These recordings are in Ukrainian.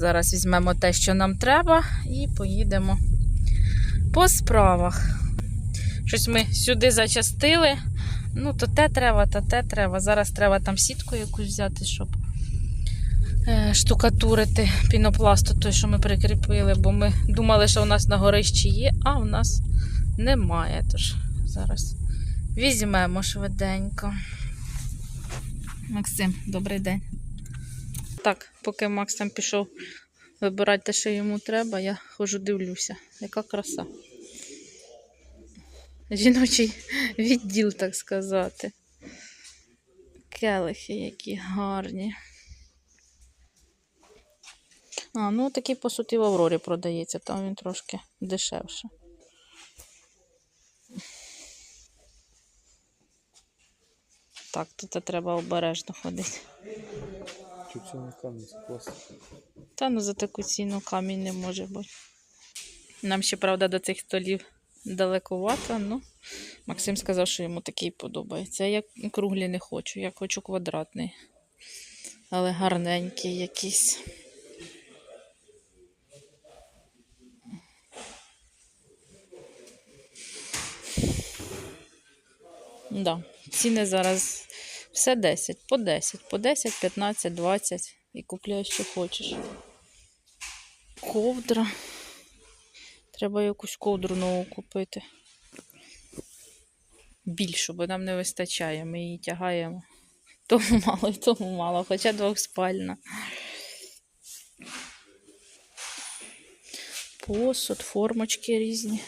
Зараз візьмемо те, що нам треба, і поїдемо по справах. Щось ми сюди зачастили. Ну, то те треба, то те треба. Зараз треба там сітку якусь взяти, щоб е, штукатурити пінопласту, той, що ми прикріпили, бо ми думали, що у нас на горищі є, а у нас немає. Тож зараз візьмемо швиденько. Максим, добрий день. Так, поки Макс там пішов вибирати те, що йому треба, я ходжу дивлюся. Яка краса. Жіночий відділ, так сказати. Келихи, які гарні. А, ну такий посуд і в Аврорі продається, там він трошки дешевше. Так, тут треба обережно ходити. Чуть це не камінь з. Та ну за таку ціну камінь не може бути. Нам ще, правда, до цих столів далекувато, ну Максим сказав, що йому такий подобається. Я круглі не хочу, я хочу квадратний. Але гарненький якийсь. Да. Ціни зараз все 10, по 10, по 10, 15, 20 і купляй, що хочеш. Ковдра. Треба якусь ковдру нову купити. Більшу, бо нам не вистачає. Ми її тягаємо. Тому мало, і тому мало, хоча двохспальна. Посуд, формочки різні.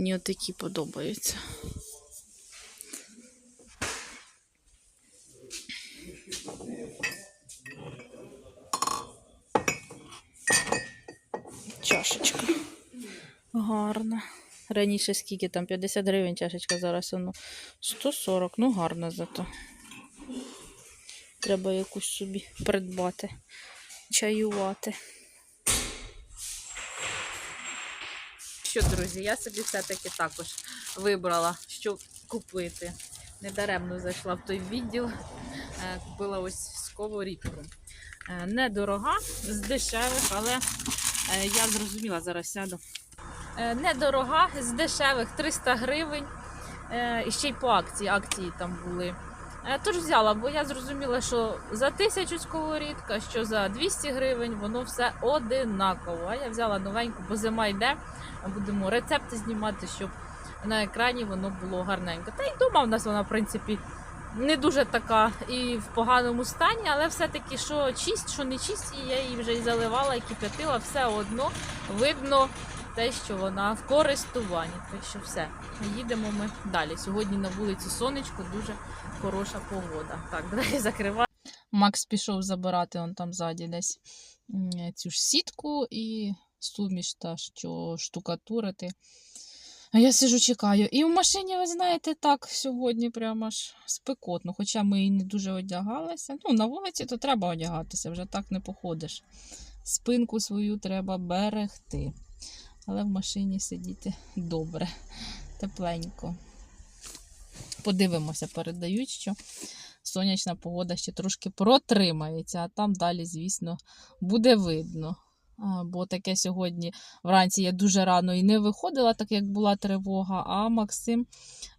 Мені отакі подобаються. Чашечка. Гарна. Раніше скільки там? 50 гривень чашечка, зараз воно 140. Ну, гарно зато. Треба якусь собі придбати, чаювати. Що, друзі, я собі все-таки також вибрала, що купити. Недаремно зайшла в той відділ, е, купила ось сковорідку. Е, Недорога, з дешевих, але е, я зрозуміла, зараз сяду. Недорога, з дешевих 300 гривень. І ще й по акції, акції там були. Е, Тож взяла, бо я зрозуміла, що за тисячу сковорідка, що за 200 гривень, воно все одинаково. А я взяла новеньку, бо зима йде. Будемо рецепти знімати, щоб на екрані воно було гарненько. Та й вдома в нас вона, в принципі, не дуже така і в поганому стані, але все-таки, що чисть, що не чисть, я її вже і заливала, і кип'ятила, все одно видно те, що вона в користуванні. Так що все, їдемо ми далі. Сьогодні на вулиці сонечко, дуже хороша погода. Так, двері закриваю. Макс пішов забирати он там ззаді десь цю ж сітку і суміш та що штукатурити. А я сижу, чекаю. І в машині, ви знаєте, так сьогодні прямо аж спекотно, хоча ми і не дуже одягалися. Ну, на вулиці то треба одягатися, вже так не походиш. Спинку свою треба берегти. Але в машині сидіти добре, тепленько. Подивимося, передають, що сонячна погода ще трошки протримається, а там далі, звісно, буде видно. Бо таке сьогодні вранці я дуже рано і не виходила, так як була тривога. А Максим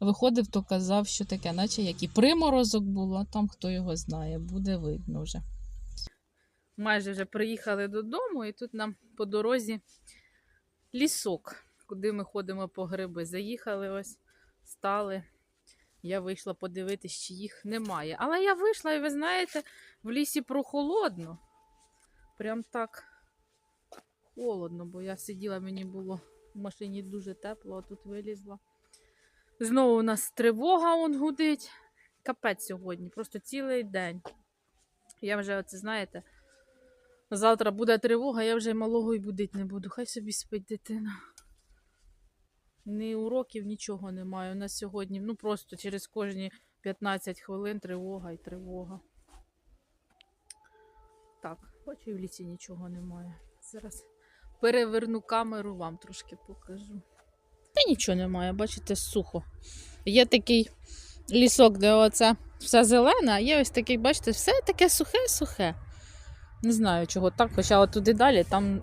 виходив, то казав, що таке, наче як і приморозок було, там хто його знає, буде видно вже. Майже вже приїхали додому, і тут нам по дорозі лісок, куди ми ходимо по гриби. Заїхали ось, стали. Я вийшла подивитись, чи їх немає. Але я вийшла, і ви знаєте, в лісі прохолодно. Прям так холодно, бо я сиділа, мені було в машині дуже тепло, а тут вилізла. Знову у нас тривога он гудить. Капець сьогодні, просто цілий день. Я вже, оце, знаєте, завтра буде тривога, я вже й малого й будити не буду. Хай собі спить дитина. Ні уроків, нічого немає. У нас сьогодні, ну просто через кожні 15 хвилин тривога і тривога. Так, хоч і в лісі нічого немає. Зараз переверну камеру, вам трошки покажу. Та нічого немає, бачите, сухо. Є такий лісок, де оце вся зелена, а є ось такий, бачите, все таке сухе-сухе. Не знаю, чого так, хоча от туди далі там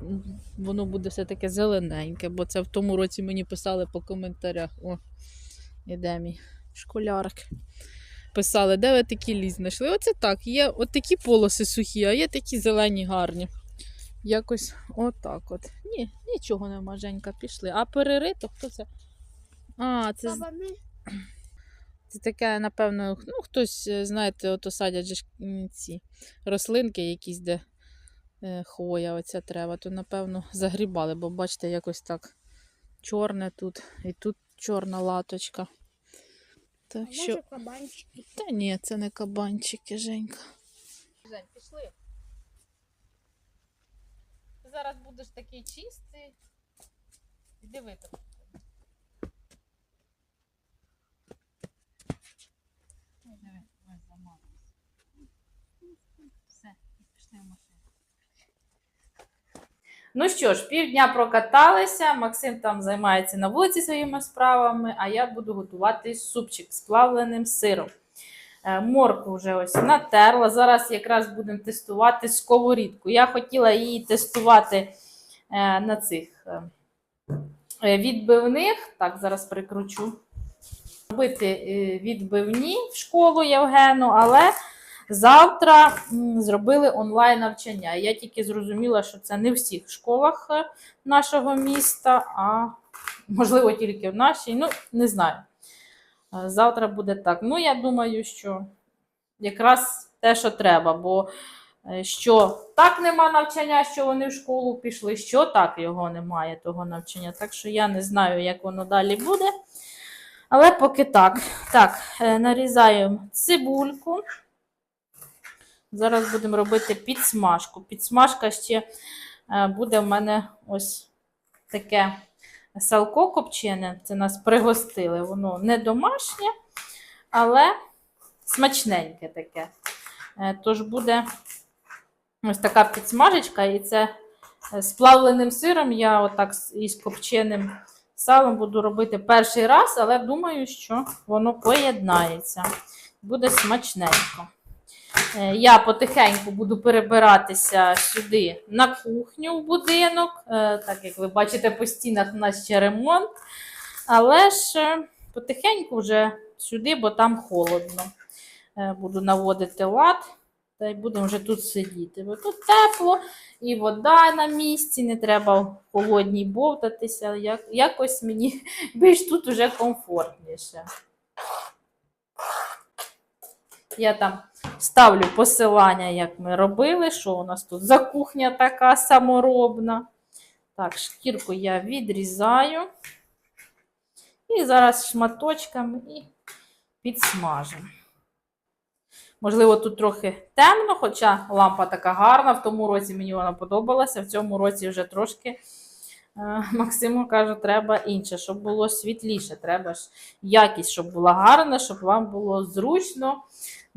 воно буде все таке зелененьке, бо це в тому році мені писали по коментарях. О, іде мій школярик. Писали, де ви такі ліс знайшли? Оце так, є от такі полоси сухі, а є такі зелені гарні. Якось отак от. Ні, нічого нема, Женька, пішли. А перерито, хто це? А, це, Кабани. Це таке, напевно, ну, хтось, е, знаєте, ото садять же ці рослинки якісь, де е, хвоя оця треба, то, напевно, загрібали, бо бачите, якось так чорне тут, і тут чорна латочка. Так що. Може кабанчики. Та ні, це не кабанчики, Женька. Жень, пішли. Зараз будеш такий чистий. Іди витопи. Ой, диви, ой, замазався. Все, пішли в. Ну що ж, півдня прокаталися. Максим там займається на вулиці своїми справами, а я буду готувати супчик з плавленим сиром. Е, Моркву вже ось натерла. Зараз якраз будемо тестувати сковорідку. Я хотіла її тестувати е, на цих е, відбивних. Так, зараз прикручу. Робити відбивні в школу Євгену, але завтра зробили онлайн навчання. Я тільки зрозуміла, що це не в всіх школах е, нашого міста, а можливо тільки в нашій. Ну, не знаю. Е, Завтра буде так. Ну, я думаю, що якраз те, що треба, бо е, що так нема навчання, що вони в школу пішли, що так його немає, того навчання. Так що я не знаю, як воно далі буде. Але поки так. Так, нарізаємо цибульку. Зараз будемо робити підсмажку. Підсмажка ще е, буде в мене ось таке салко копчене. Це нас пригостили. Воно не домашнє, але смачненьке таке. Е, Тож буде ось така підсмажечка, і це е, з плавленим сиром. Я отак із копченим салом буду робити перший раз, але думаю, що воно поєднається. Буде смачненько. Е, Я потихеньку буду перебиратися сюди на кухню в будинок. Е, Так як ви бачите, по стінах у нас ще ремонт. Але ж е, потихеньку вже сюди, бо там холодно. Буду наводити лад. Та й будемо вже тут сидіти. Бо тут тепло, і вода на місці, не треба в холодній бовтатися. Як, якось мені більш тут уже комфортніше. Я там ставлю посилання, як ми робили, що у нас тут за кухня така саморобна. Так, шкірку я відрізаю. І зараз шматочками і підсмажимо. Можливо, тут трохи темно, хоча лампа така гарна. В тому році мені вона подобалася. В цьому році вже трошки е, Максиму каже, треба інше, щоб було світліше. Треба ж якість, щоб була гарна, щоб вам було зручно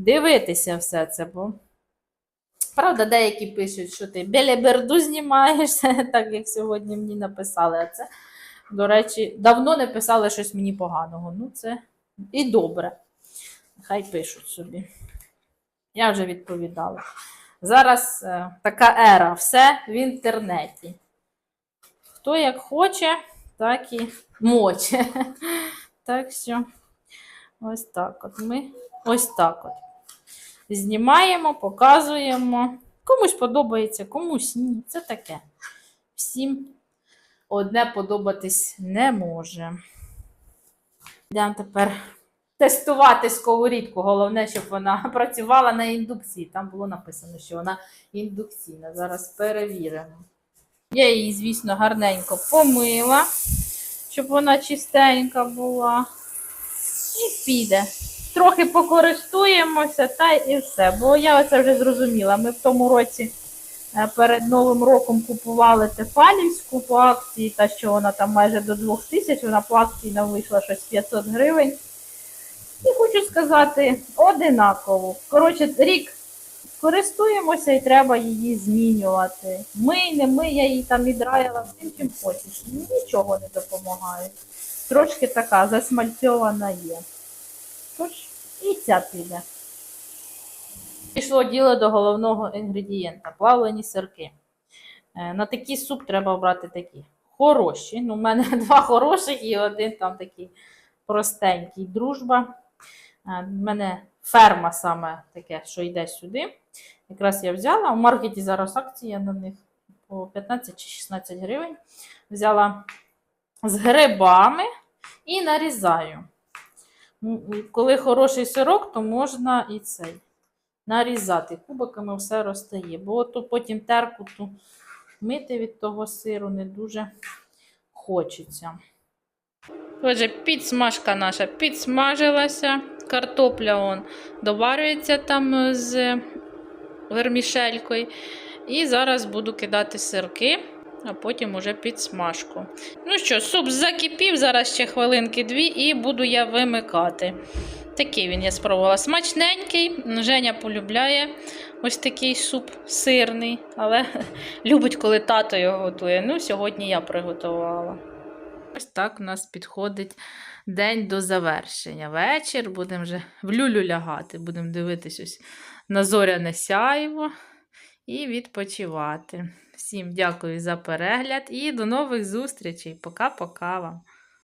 дивитися все це. Бо... Правда, деякі пишуть, що ти белеберду знімаєш, так як сьогодні мені написали. А це, до речі, давно не писали щось мені поганого. Ну, це і добре. Хай пишуть собі. Я вже відповідала. Зараз е, така ера, все в інтернеті. Хто як хоче, так і моче. Так що, ось так от ми ось так от. Знімаємо, показуємо. Комусь подобається, комусь ні. Це таке. Всім одне подобатись не може. Йдемо тепер тестувати сковорідку. Головне, щоб вона працювала на індукції. Там було написано, що вона індукційна. Зараз перевіримо. Я її, звісно, гарненько помила, щоб вона чистенька була. І піде. Трохи покористуємося та і все. Бо я оце вже зрозуміла. Ми в тому році е, перед Новим роком купували Тефалівську по акції, та що вона там майже до 2000, вона по акції нам вийшла щось 500 гривень. І хочу сказати, одинаково. Коротше, рік користуємося і треба її змінювати. Ми, не ми, я її там відраїла всім, чим хочеш. Нічого не допомагає. Трошки така засмальцьована є. Тож, і ця піде. Пішло діло до головного інгредієнта плавлені сирки. Е, На такий суп треба брати такі хороші. Ну, у мене два хороших і один там такий простенький дружба. Е, У мене ферма саме таке, що йде сюди. Якраз я взяла. У маркеті зараз акція на них по 15 чи 16 гривень. Взяла з грибами і нарізаю. Ну, Коли хороший сирок, то можна і цей нарізати. Кубиками все розтає. Бо то потім терку ту мити від того сиру не дуже хочеться. Отже, підсмажка наша підсмажилася. Картопля он доварюється там з вермішелькою. І зараз буду кидати сирки, а потім уже підсмажку. Ну що, суп закипів, зараз ще хвилинки дві, і буду я вимикати. Такий він я спробувала. Смачненький. Женя полюбляє ось такий суп сирний, але любить, коли тато його готує. Ну, сьогодні я приготувала. Ось так у нас підходить день до завершення. Вечір будемо вже в люлю лягати, будемо дивитись ось на зоряне сяйво і відпочивати. Всім дякую за перегляд і до нових зустрічей. Пока-пока вам.